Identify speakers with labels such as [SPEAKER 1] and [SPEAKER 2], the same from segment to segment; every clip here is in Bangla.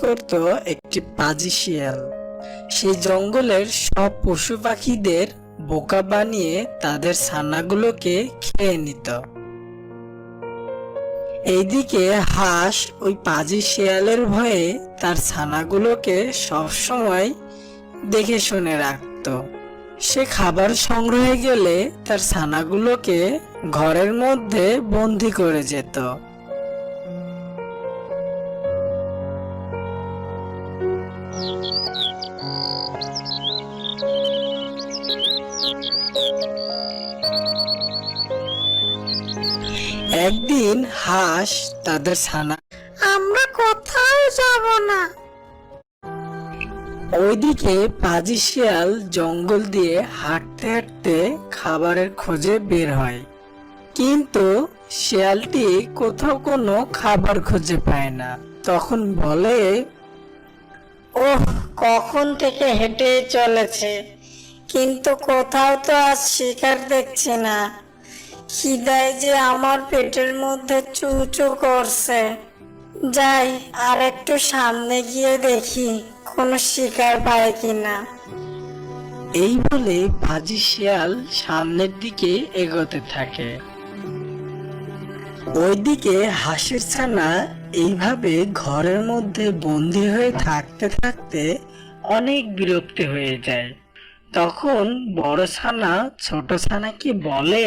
[SPEAKER 1] করত একটি পাজি শিয়াল সেই জঙ্গলের সব পশু পাখিদের বোকা বানিয়ে তাদের ছানাগুলোকে খেয়ে নিত। এইদিকে হাঁস ওই পাজি শিয়ালের ভয়ে তার ছানাগুলোকে সবসময় দেখে শুনে রাখতো। সে খাবার সংগ্রহে গেলে তার ছানাগুলোকে ঘরের মধ্যে বন্দি করে যেত। একদিন হাঁস তাদের ছানা
[SPEAKER 2] আমরা কোথাও যাব না।
[SPEAKER 1] ওইদিকে পাজি শিয়াল জঙ্গল দিয়ে হাঁটতে হাঁটতে খাবারের খোঁজে বের হয়। কিন্তু শিয়ালটি কোথাও কোনো খাবার খুঁজে পায় না। তখন বলে
[SPEAKER 2] ওহ, কখন থেকে হেঁটে চলেছে? কিন্তু কোথাও তো আজ শিকার দেখছি না। খিদায় যে আমার পেটের মধ্যে চুচু করছে। যাই, আর একটু সামনে গিয়ে দেখি কোনো শিকার পায় কিনা।
[SPEAKER 1] এই বলে পাজি শিয়াল সামনের দিকে এগোতে থাকে। ওইদিকে হাসির ছানা এইভাবে ঘরের মধ্যে বন্দি হয়ে থাকতে থাকতে অনেক বিরক্ত হয়ে যায়। তখন বড় ছানা ছোট ছানাকে বলে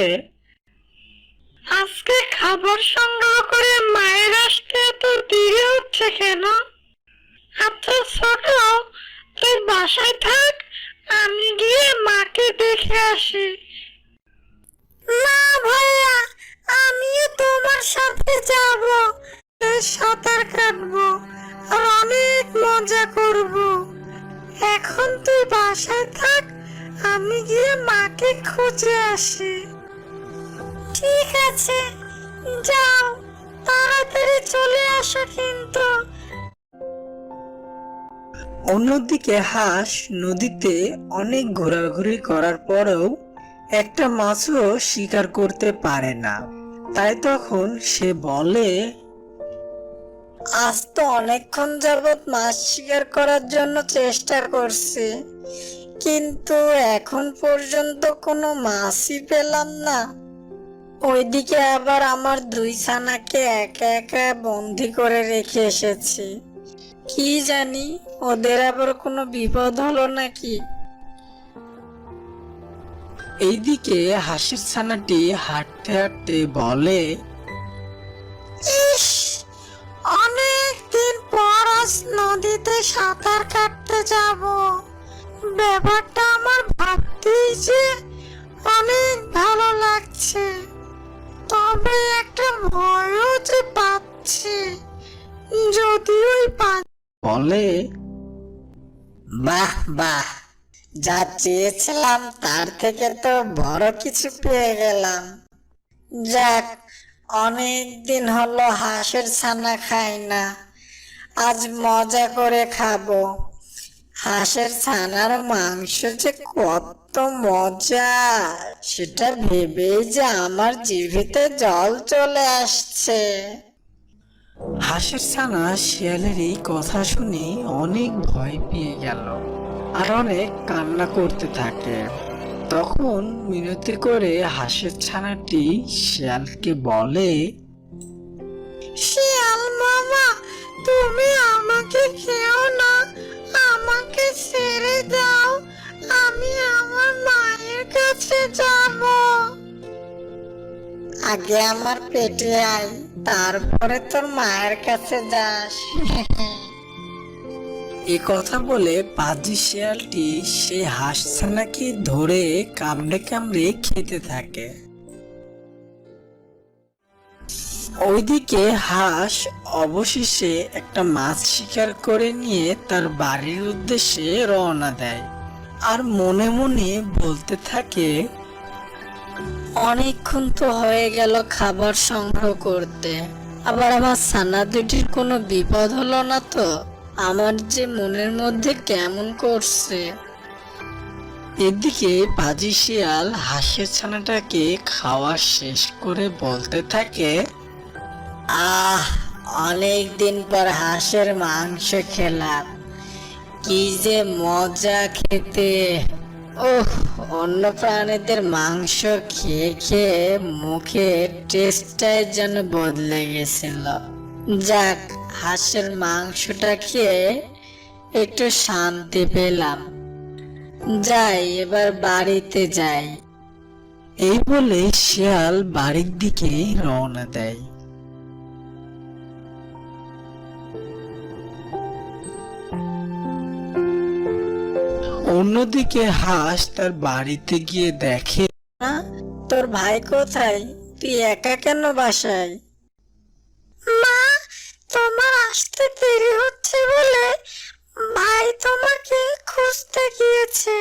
[SPEAKER 2] আজকে খাবার সংগ্রহ করে মায়ের আসতে এত দেরি হচ্ছে কেন? আচ্ছা ছোট তুই বাসায় থাক আমি গিয়ে মাকে দেখে আসি। না ভাইয়া আমিও তোমার সাথে যাব সাঁতার কাটবো, আর অনেক মজা করব। এখন তুই বাসায় থাক, আমি গিয়ে মাকে খুঁজে আসি। ঠিক আছে, যাও, তাড়াতাড়ি চলে আসো কিন্তু।
[SPEAKER 1] অন্যদিকে হাঁস নদীতে অনেক ঘোরাঘুরি করার পরেও একটা মাছও শিকার করতে পারে না। তাই তখন সে বলে,
[SPEAKER 2] আজ তো অনেকক্ষণ যাবৎ মাছ শিকার করার জন্য চেষ্টা করছি, কিন্তু এখন পর্যন্ত কোনো মাছই পেলাম না। ওইদিকে আবার আমার দুই ছানাকে একা একা বন্দি করে রেখে এসেছি। কি জানি, ওদের আবার কোনো বিপদ হলো নাকি?
[SPEAKER 1] এইদিকে হাসির ছানাটি হাঁটতে হাঁটতে বলে
[SPEAKER 2] অনেক দিন পর আজ নদীতে সাঁতার কাটতে যাব। ব্যাপারটা আমার ভাবতেই যে অনেক ভালো লাগছে। তবে একটা ভয়ও যে পাচ্ছি যদি ওই পা-
[SPEAKER 1] বলে
[SPEAKER 2] বাহ বাহ। যা চেয়েছিলাম, তার থেকে তো বড় কিছু পেয়ে গেলাম। যাক, অনেক দিন হলো হাঁসের ছানা খাই না। আজ মজা করে খাব। হাঁসের ছানার মাংস যে কত মজা! সেটা ভেবেই যে আমার জিভেতে জল চলে আসছে।
[SPEAKER 1] হাঁসের ছানা শিয়ালের এই কথা শুনে অনেক ভয় পেয়ে গেল। আর অনেক কান্না করতে থাকে। তখন মিনতি করে হাঁসের ছানাটি শিয়ালকে বলে
[SPEAKER 2] শিয়াল মামা তুমি আমাকে খেও না আমাকে ছেড়ে দাও আমি আমার মায়ের কাছে যাব। আগে আমার পেটে আয় তারপরে তোর মায়ের কাছে যাস।
[SPEAKER 1] এ কথা বলে পাজি শিয়ালটি সেই হাঁস ছানাকে ধরে কামড়ে কামড়ে খেতে থাকে। ওইদিকে হাঁস অবশেষে একটা মাছ শিকার করে নিয়ে তার বাড়ির উদ্দেশ্যে রওনা দেয় আর মনে মনে বলতে থাকে,
[SPEAKER 2] অনেকক্ষণ তো হয়ে গেল খাবার সংগ্রহ করতে, আবার আমার ছানা দুটির কোনো বিপদ হলো না তো? আমার যে মনের মধ্যে কেমন করছে।
[SPEAKER 1] এদিকে পাজি শিয়াল হাঁসের ছানাটাকে খাওয়া শেষ করে বলতে থাকে,
[SPEAKER 2] আহ, অনেক দিন পর হাঁসের মাংস খেলাম। কি যে মজা খেতে। ওহ, অন্য প্রাণীদের মাংস খেয়ে খেয়ে মুখে টেস্টটাই যেন বদলে গেছিল। যাক হাঁসের মাংসটা খেয়ে একটু শান্তি পেলাম। যাই, এবার বাড়িতে যাই।
[SPEAKER 1] এই বলে শিয়াল বাড়ির দিকে রওনা দেয়। অন্যদিকে হাঁস তার বাড়িতে গিয়ে দেখে,
[SPEAKER 2] তোর ভাই কোথায়? তুই একা কেন বাসায়? আসতে দেরি হচ্ছে বলে ভাই তোমাকে খুঁজতে গিয়েছে।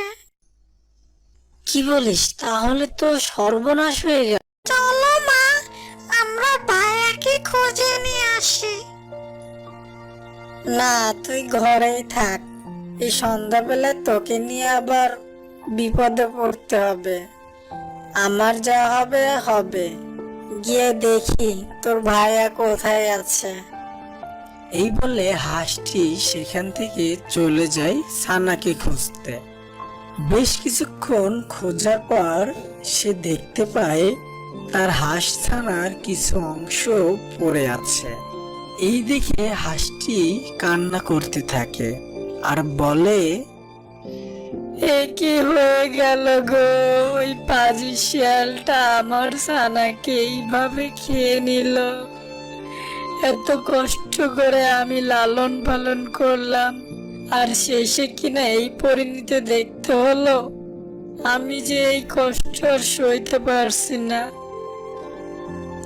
[SPEAKER 2] কি বলিস? তাহলে তো সর্বনাশ হয়ে গেল। চলো মা, আমরা ভাইয়াকে খুঁজে নিয়ে আসি। না, তুই ঘরেই থাক। এই সন্ধ্যাবেলা তোকে নিয়ে আবার বিপদে পড়তে হবে। আমার যা হবে হবে। গিয়ে দেখি তোর ভাইয়া কোথায় আছে।
[SPEAKER 1] এই বলে হাঁসটি সেখান থেকে চলে যায় সানাকে খুঁজতে। বেশ কিছুক্ষণ খোঁজার পর সে দেখতে পায় তার হাঁস ছানার কিছু অংশ পড়ে আছে। এই দেখে হাঁসটি কান্না করতে থাকে আর বলে,
[SPEAKER 2] এ কি হয়ে গেল গো? ওই পাজি শিয়ালটা আমার সানাকে এইভাবে খেয়ে নিল। এত কষ্ট করে আমি লালন পালন করলাম, আর শেষে কিনা এই পরিণতি দেখতে হলো। আমি যে এই কষ্ট আর সইতে পারছি না।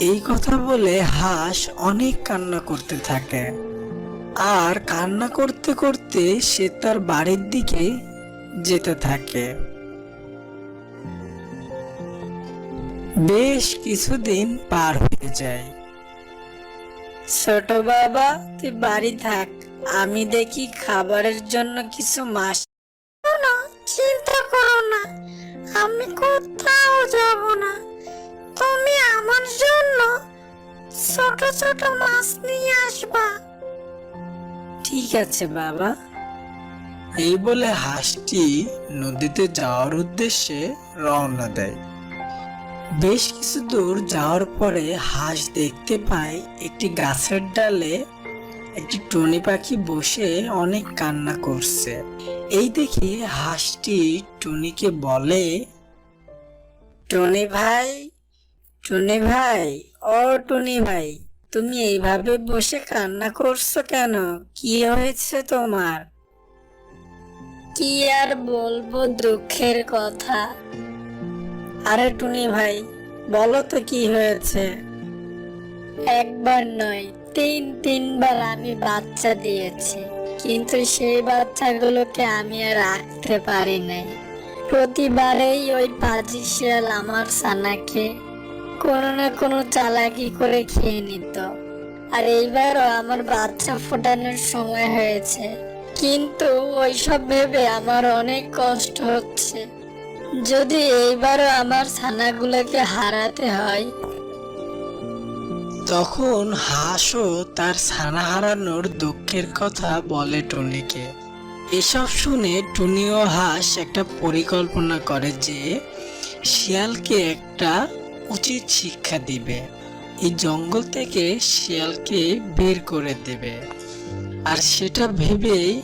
[SPEAKER 1] এই কথা বলে হাঁস অনেক কান্না করতে থাকে। আর কান্না করতে করতে সে তার বাড়ির দিকে যেতে থাকে। বেশ কিছুদিন পার হয়ে যায়।
[SPEAKER 2] ছোট বাবা তুই বাড়ি থাক। আমি দেখি খাবারের জন্য কিছু মাছ না চিন্তা করো না। আমি কোথাও যাব না। তুমি আমার জন্য ছোট ছোট মাছ নিয়ে আসবা। ঠিক আছে বাবা।
[SPEAKER 1] এই বলে হাঁসটি নদীতে যাওয়ার উদ্দেশ্যে রওনা দেয়। বেশ কিছু দূর যাওয়ার পরে হাঁস দেখতে পায় একটি গাছের ডালে একটি টুনি পাখি বসে অনেক কান্না করছে। এই দেখি হাঁসটি টুনিকে বলে,
[SPEAKER 2] টুনি ভাই টুনি ভাই, ও টুনি ভাই, তুমি এইভাবে বসে কান্না করছ কেন? কি হয়েছে তোমার? কি আর বলব, দুঃখের কথা। আরে টুনি ভাই, বলো তো কি হয়েছে? একবার নয়, তিন, তিনবার আমি বাচ্চা দিয়েছি, কিন্তু সেই বাচ্চাগুলোকে আমি আর রাখতে পারি নাই। প্রতিবারেই ওই পাজি শিয়াল আমার সানাকে কোনো না কোনো চালাকি করে খেয়ে নিত। আর এইবারও আমার বাচ্চা ফোটানোর সময় হয়েছে, কিন্তু ওইসব ভেবে আমার অনেক কষ্ট হচ্ছে। যদি এইবারও আমার ছানাগুলোকে হারাতে হয়?
[SPEAKER 1] তখন হাঁসও তার ছানা হারানোর দুঃখের কথা বলে টুনিকে। এসব শুনে টুনি ও হাঁস একটা পরিকল্পনা করে যে, শিয়ালকে একটা উচিত শিক্ষা দিবে। এই জঙ্গল থেকে শিয়ালকে বের করে দেবে। আর সেটা ভেবেই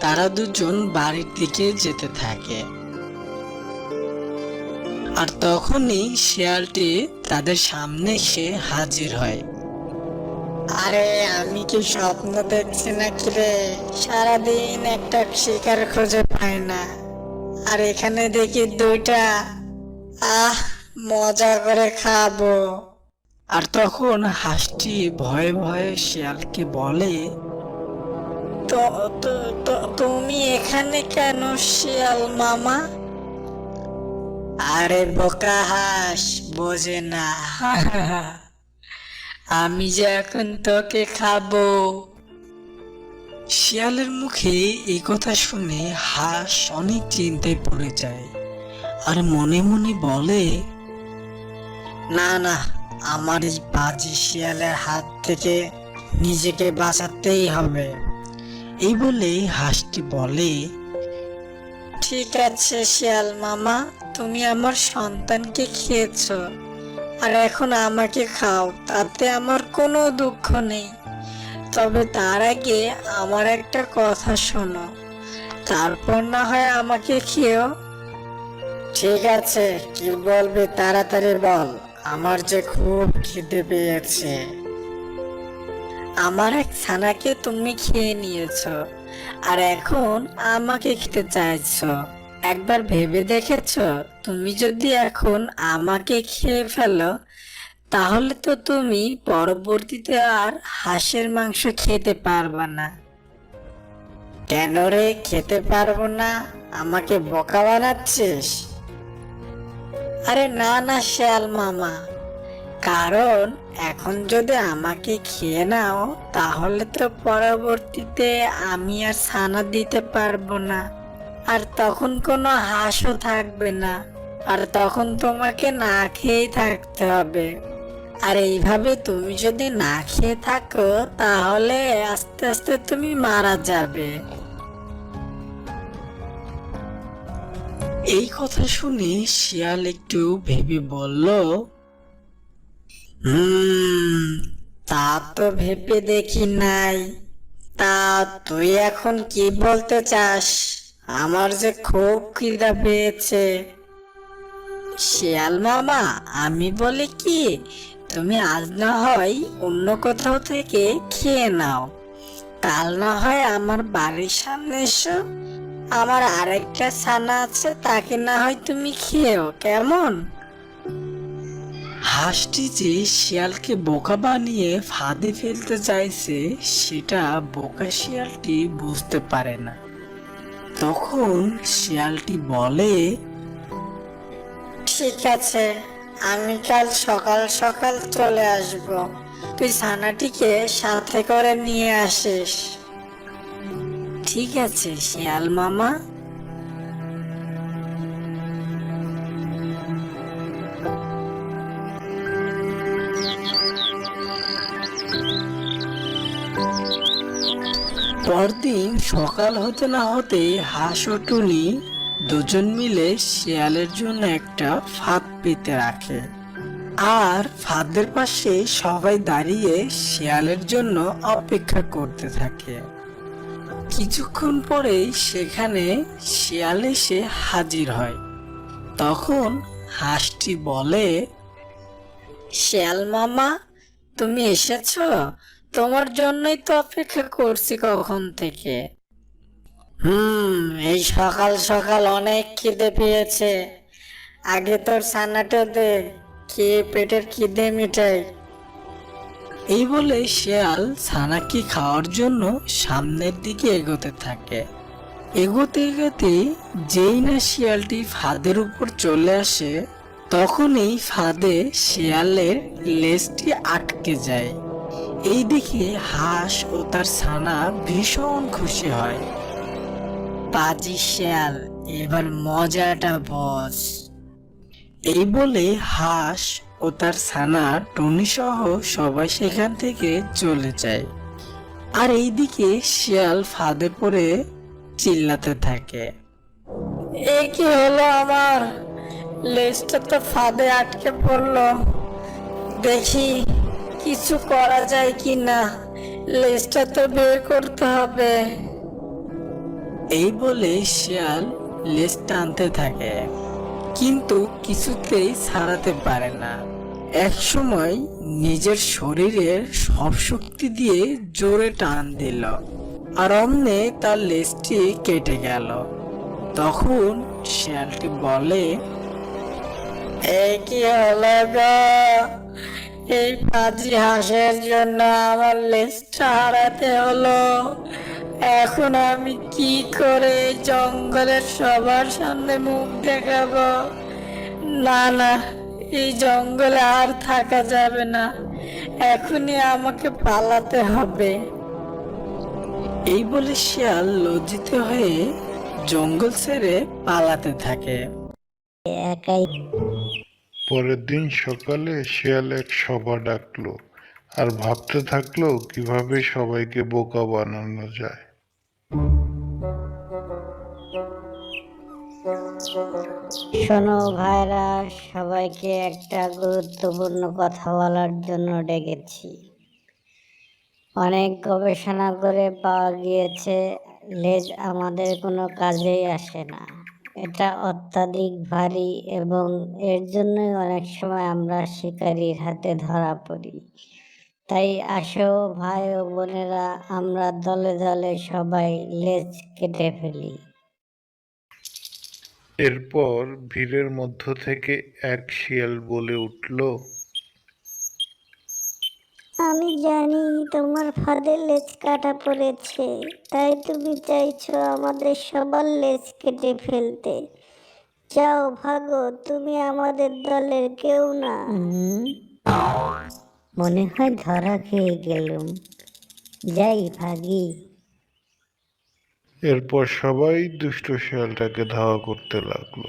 [SPEAKER 1] তারা দুজন বাড়ির দিকে যেতে থাকে। আর তখনই শিয়ালটি তাদের সামনে এসে হাজির হয়।
[SPEAKER 2] আরে আমি কি স্বপ্ন দেখছি নাকি রে? সারাদিন একটা শিকার খুঁজে পাই না। আর এখানে দেখি দুইটা। আহ মজা করে খাব।
[SPEAKER 1] আর তখন হাঁসটি ভয়ে ভয়ে শিয়ালকে বলে
[SPEAKER 2] তো তো- তো- তুমি এখানে কেন শিয়াল মামা? আরে বোকা হাঁস বোঝে না। আমি যে এখন তোকে খাব।
[SPEAKER 1] শিয়ালের মুখে এই কথা শুনে হাঁস অনেক চিন্তায় পড়ে যায় আর মনে মনে বলে
[SPEAKER 2] না না আমার এই বাজি শিয়ালের হাত থেকে নিজেকে বাঁচাতেই হবে।
[SPEAKER 1] এই বলে হাঁসটি বলে
[SPEAKER 2] ঠিক আছে, শিয়াল মামা। তুমি আমার সন্তানকে খেয়েছো, আর এখন আমাকে খাও, তাতে আমার কোনো দুঃখ নেই। তবে তার আগে আমার একটা কথা শোনো, তারপর না হয় আমাকে খেয়েও। ঠিক আছে, কি বলবি তাড়াতাড়ি বল, আমার যে খুব খিদে পেয়েছে। আমার এক ছানাকে তুমি খেয়ে নিয়েছো আর এখন আমাকে খেতে চাইছো। একবার ভেবে দেখেছ? তুমি যদি এখন আমাকে খেয়ে ফেলো, তাহলে তো তুমি পরবর্তীতে আর হাঁসের মাংস খেতে পারবে না। কেন রে খেতে পারব না? আমাকে বোকা বানাচ্ছিস? আরে না না, শিয়াল মামা। কারণ এখন যদি আমাকে খেয়ে নাও, তাহলে তো পরবর্তীতে আমি আর ছানা দিতে পারব না। আর তখন কোনো হাঁসও থাকবে না। আর তখন তোমাকে না খেয়েই থাকতে হবে। আর এইভাবে তুমি যদি না খেয়ে থাকো, তাহলে আস্তে আস্তে তুমি মারা যাবে।
[SPEAKER 1] এই কথা শুনে শিয়াল একটু ভেবে বলল
[SPEAKER 2] হুম তা তো ভেবে দেখি নাই। তা তুই এখন কি বলতে চাস? আমার যে খুব খিদা পেয়েছে। শিয়াল মামা, আমি বলি কি, তুমি আজ না হয় অন্য কোথাও থেকে খেয়ে নাও। কাল না হয় আমার বাড়ির সামনে এসো। আমার আরেকটা ছানা আছে, তাকে না হয় তুমি খেয়েও, কেমন?
[SPEAKER 1] হাঁসটি যে শিয়ালকে বোকা বানিয়ে ফাঁদে ফেলতে চাইছে, সেটা বোকা শিয়ালটি বুঝতে পারে না। তখন শিয়ালটি বলে,
[SPEAKER 2] ঠিক আছে, আমি কাল সকাল সকাল চলে আসব। তুই ছানাটিকে সাথে করে নিয়ে আসিস। ঠিক আছে, শিয়াল মামা।
[SPEAKER 1] পরদিন সকাল হতে না হতে হাঁস ও টুনি দুজন মিলে শিয়ালের জন্য একটা ফাঁদ পেতে রাখে। আর ফাঁদের পাশে সবাই দাঁড়িয়ে শিয়ালের জন্য অপেক্ষা করতে থাকে। কিছুক্ষণ পরেই সেখানে শিয়াল এসে হাজির হয়। তখন হাঁসটি বলে,
[SPEAKER 2] শিয়াল মামা, তুমি এসেছ? তোমার জন্যই তো অপেক্ষা করছি কখন থেকে। হুম, এই সকাল সকাল অনেক খিদে পেয়েছে। আগে তোর ছানাটা দে, খেয়ে পেটের খিদে মিটাই।
[SPEAKER 1] এই বলে শিয়াল ছানাকে খাওয়ার জন্য সামনের দিকে এগোতে থাকে। এগোতে এগোতে যেই না শিয়ালটি ফাঁদের উপর চলে আসে, তখনই ফাঁদে শিয়ালের লেজটি আটকে যায়। এই দেখে হাঁস ও তার ছানা ভীষণ খুশি হয়।
[SPEAKER 2] বাজি শিয়াল, এবার মজাটা বস।
[SPEAKER 1] এই বলে হাঁস ও তার ছানা টনি সহ সবাই সেখান থেকে চলে যায়। আর এইদিকে শিয়াল ফাঁদে পড়ে চিল্লাতে থাকে।
[SPEAKER 2] এ কি হলো আমার? লেজটা তো ফাঁদে আটকে পড়ল। দেখি। কিছু করা যায় কি না লেজটা তো বের করতে হবে।
[SPEAKER 1] এই বলে শিয়াল লেজ টানতে থাকে কিন্তু কিছুতেই ছাড়াতে পারে না। এক সময় নিজের শরীরের সব শক্তি দিয়ে জোরে টান দিল আর অমনে তার লেজটি কেটে গেল। তখন শিয়ালটি বলে
[SPEAKER 2] এই কি হলো গো এই পাজি হাঁসের জন্য আমার লেজটা হারাতে হলো। এখন আমি কি করে জঙ্গলের সবার সামনে মুখ দেখাবো? না না, এই জঙ্গলে আর থাকা যাবে না। এখনই আমাকে পালাতে হবে।
[SPEAKER 1] এই বলে শিয়াল লজ্জিত হয়ে জঙ্গল ছেড়ে পালাতে থাকে।
[SPEAKER 3] পরের দিন সকালে শিয়াল এক সভা ডাকলো আর ভাবতে থাকল কীভাবে সবাইকে বোকা বানানো যায়।
[SPEAKER 4] শোনো ভাইরা, সবাইকে একটা গুরুত্বপূর্ণ কথা বলার জন্য ডেকেছি। অনেক গবেষণা করে পাওয়া গিয়েছে, লেজ আমাদের কোনো কাজেই আসে না। এটা অত্যাধিক ভারী এবং এর জন্যই অনেক সময় আমরা শিকারীর হাতে ধরা পড়ি। তাই আসো ভাই ও বোনেরা, আমরা দলে দলে সবাই লেজ কেটে ফেলি।
[SPEAKER 3] এরপর ভিড়ের মধ্য থেকে এক শিয়াল বলে উঠল
[SPEAKER 4] জানি তোমার ফাঁদে লেজ কাটা পড়েছে তাই তুমি চাইছো আমাদের সবার লেজ কেটে ফেলতে। যাও ভাগো তুমি আমাদের দলের কেউ না। মনে হয় ধরা খেয়ে গেলুম। যাই ভাগি।
[SPEAKER 3] এরপর সবাই দুষ্ট শিয়ালটাকে ধাওয়া করতে লাগল।